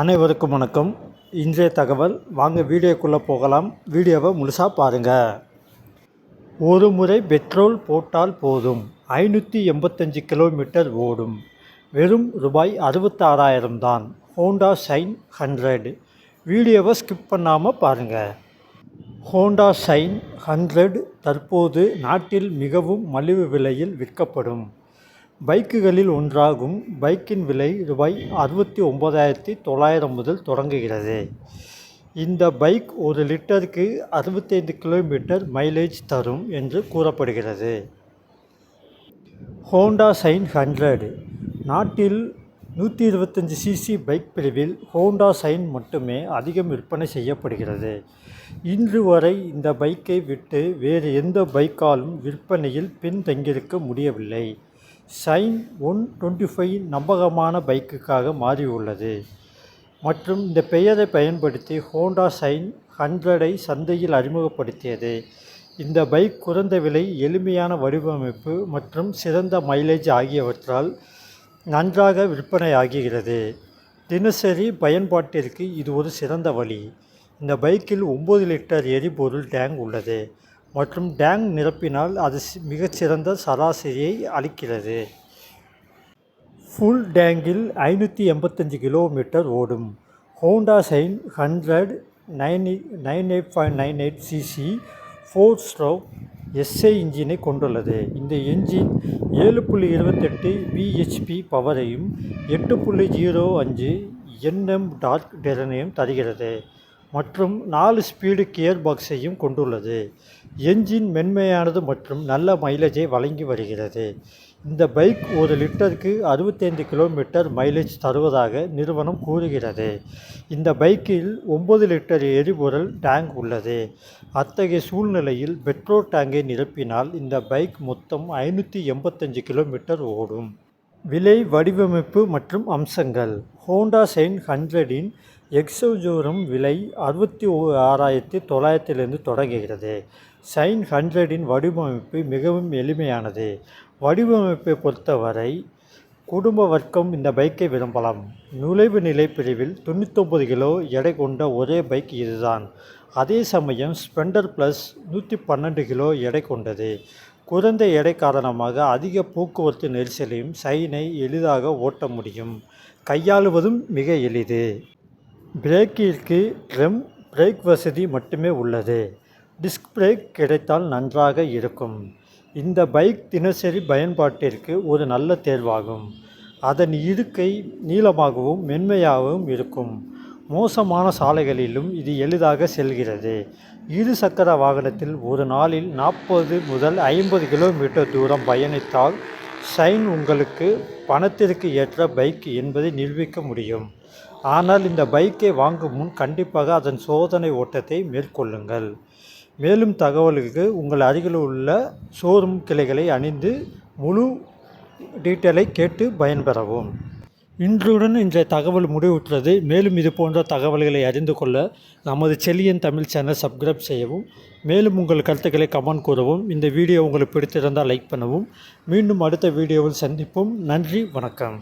அனைவருக்கும் வணக்கம். இன்றைய தகவல் வாங்க வீடியோக்குள்ளே போகலாம். வீடியோவை முழுசாக பாருங்கள் ஒரு முறை பெட்ரோல் போட்டால் போதும். ஐநூற்றி எண்பத்தஞ்சு கிலோமீட்டர் ஓடும். வெறும் ரூபாய் அறுபத்தாறாயிரம் தான். Honda Shine hundred. வீடியோவை ஸ்கிப் பண்ணாமல் பாருங்கள் ஹோண்டா ஷைன் ஹண்ட்ரட் தற்போது நாட்டில் மிகவும் மலிவு விலையில் விற்கப்படும். பைக்குகளில் ஒன்றாகும். பைக்கின் விலை ரூபாய் அறுபத்தி ஒம்பதாயிரத்தி தொள்ளாயிரம் முதல் தொடங்குகிறது. இந்த பைக் ஒரு லிட்டருக்கு அறுபத்தைந்து கிலோமீட்டர் மைலேஜ் தரும் என்று கூறப்படுகிறது. Honda Shine hundred. நாட்டில் நூற்றி இருபத்தஞ்சி சிசி பைக் பிரிவில் ஹோண்டா சைன் மட்டுமே அதிகம் விற்பனை செய்யப்படுகிறது. இன்று வரை இந்த பைக்கை விட்டு வேறு எந்த பைக்காலும் விற்பனையில் பின்தங்கியிருக்க முடியவில்லை. ஷைன் ஒன் டுவெண்ட்டி ஃபைவ் நம்பகமான பைக்குக்காக மாறியுள்ளது. மற்றும் இந்த பெயரை பயன்படுத்தி ஹோண்டா ஷைன் ஹண்ட்ரடை சந்தையில் அறிமுகப்படுத்தியது. இந்த பைக் குறைந்த விலை எளிமையான வடிவமைப்பு மற்றும் சிறந்த மைலேஜ் ஆகியவற்றால் நன்றாக விற்பனையாகிறது. தினசரி பயன்பாட்டிற்கு இது ஒரு சிறந்த வழி. இந்த பைக்கில் ஒம்பது லிட்டர் எரிபொருள் டேங்க் உள்ளது. மற்றும் டேங்க் நிரப்பினால் அது சி- மிகச்சிறந்த சராசரியை அளிக்கிறது. ஃபுல் டேங்கில் ஐநூற்றி எண்பத்தஞ்சு கிலோமீட்டர் ஓடும். Honda Shine hundred nine nine eight point nine eight CC four stroke SI இன்ஜினை கொண்டுள்ளது. இந்த என்ஜின் ஏழு புள்ளி இருபத்தெட்டு பிஹெச்பி பவரையும் எட்டு புள்ளி ஜீரோ அஞ்சு என்எம் டார்க் டெரனையும் தருகிறது. மற்றும் நாலு ஸ்பீடு கியர் பாக்ஸையும் கொண்டுள்ளது. என்ஜின் மென்மையானது மற்றும் நல்ல மைலேஜை வழங்கி வருகிறது. இந்த பைக் ஒரு லிட்டருக்கு அறுபத்தைந்து கிலோமீட்டர் மைலேஜ் தருவதாக நிறுவனம் கூறுகிறது. இந்த பைக்கில் ஒம்பது லிட்டர் எரிபொருள் டேங்க் உள்ளது. அத்தகைய சூழ்நிலையில் பெட்ரோல் டேங்கை நிரப்பினால் இந்த பைக் மொத்தம் ஐநூற்றி எண்பத்தஞ்சு கிலோமீட்டர் ஓடும். விலை வடிவமைப்பு மற்றும் அம்சங்கள். ஹோண்டா சைன் ஹண்ட்ரடின் எக்ஸோஜோரம் விலை அறுபத்தி ஆறாயிரத்தி தொள்ளாயிரத்திலிருந்து தொடங்குகிறது. சைன் ஹண்ட்ரடின் வடிவமைப்பு மிகவும் எளிமையானது. வடிவமைப்பை பொறுத்தவரை குடும்ப வர்க்கம் இந்த பைக்கை விரும்பலாம். நுழைவு நிலை பிரிவில் தொண்ணூத்தொம்பது கிலோ எடை கொண்ட ஒரே பைக் இதுதான். அதே சமயம் ஸ்பெண்டர் ப்ளஸ் நூற்றி பன்னெண்டு கிலோ எடை கொண்டது. குறைந்த எடை காரணமாக அதிக போக்குவரத்து நெரிசலையும் சைனை எளிதாக ஓட்ட முடியும். கையாளுவதும் மிக எளிது. பிரேக்கிற்கு ட்ரம் பிரேக் வசதி மட்டுமே உள்ளது. டிஸ்க் பிரேக் கிடைத்தால் நன்றாக இருக்கும். இந்த பைக் தினசரி பயன்பாட்டிற்கு ஒரு நல்ல தேர்வாகும். அதன் இருக்கை நீளமாகவும் மென்மையாகவும் இருக்கும். மோசமான சாலைகளிலும் இது எளிதாக செல்கிறது. இரு சக்கர வாகனத்தில் ஒரு நாளில் நாற்பது முதல் ஐம்பது கிலோமீட்டர் தூரம் பயணித்தால் ஷைன் உங்களுக்கு பணத்திற்கு ஏற்ற பைக் என்பதை நிரூபிக்க முடியும். ஆனால் இந்த பைக்கை வாங்கும் முன் கண்டிப்பாக அதன் சோதனை ஓட்டத்தை மேற்கொள்ளுங்கள். மேலும் தகவலுக்கு உங்கள் அருகில் உள்ள ஷோரூம் கிளைகளை அணிந்து முழு டீட்டெயிலை கேட்டு பயன்பெறவும். இன்றுடன் இன்றைய தகவல் முடிவுற்றது. மேலும் இது போன்ற தகவல்களை அறிந்து கொள்ள நமது செல்லியன் தமிழ் சேனல் சப்ஸ்கிரைப் செய்யவும் மேலும் உங்கள் கருத்துக்களை கமெண்ட் கூறவும் இந்த வீடியோ உங்களுக்கு பிடித்திருந்தால் லைக் பண்ணவும். மீண்டும் அடுத்த வீடியோவில் சந்திப்போம். நன்றி வணக்கம்.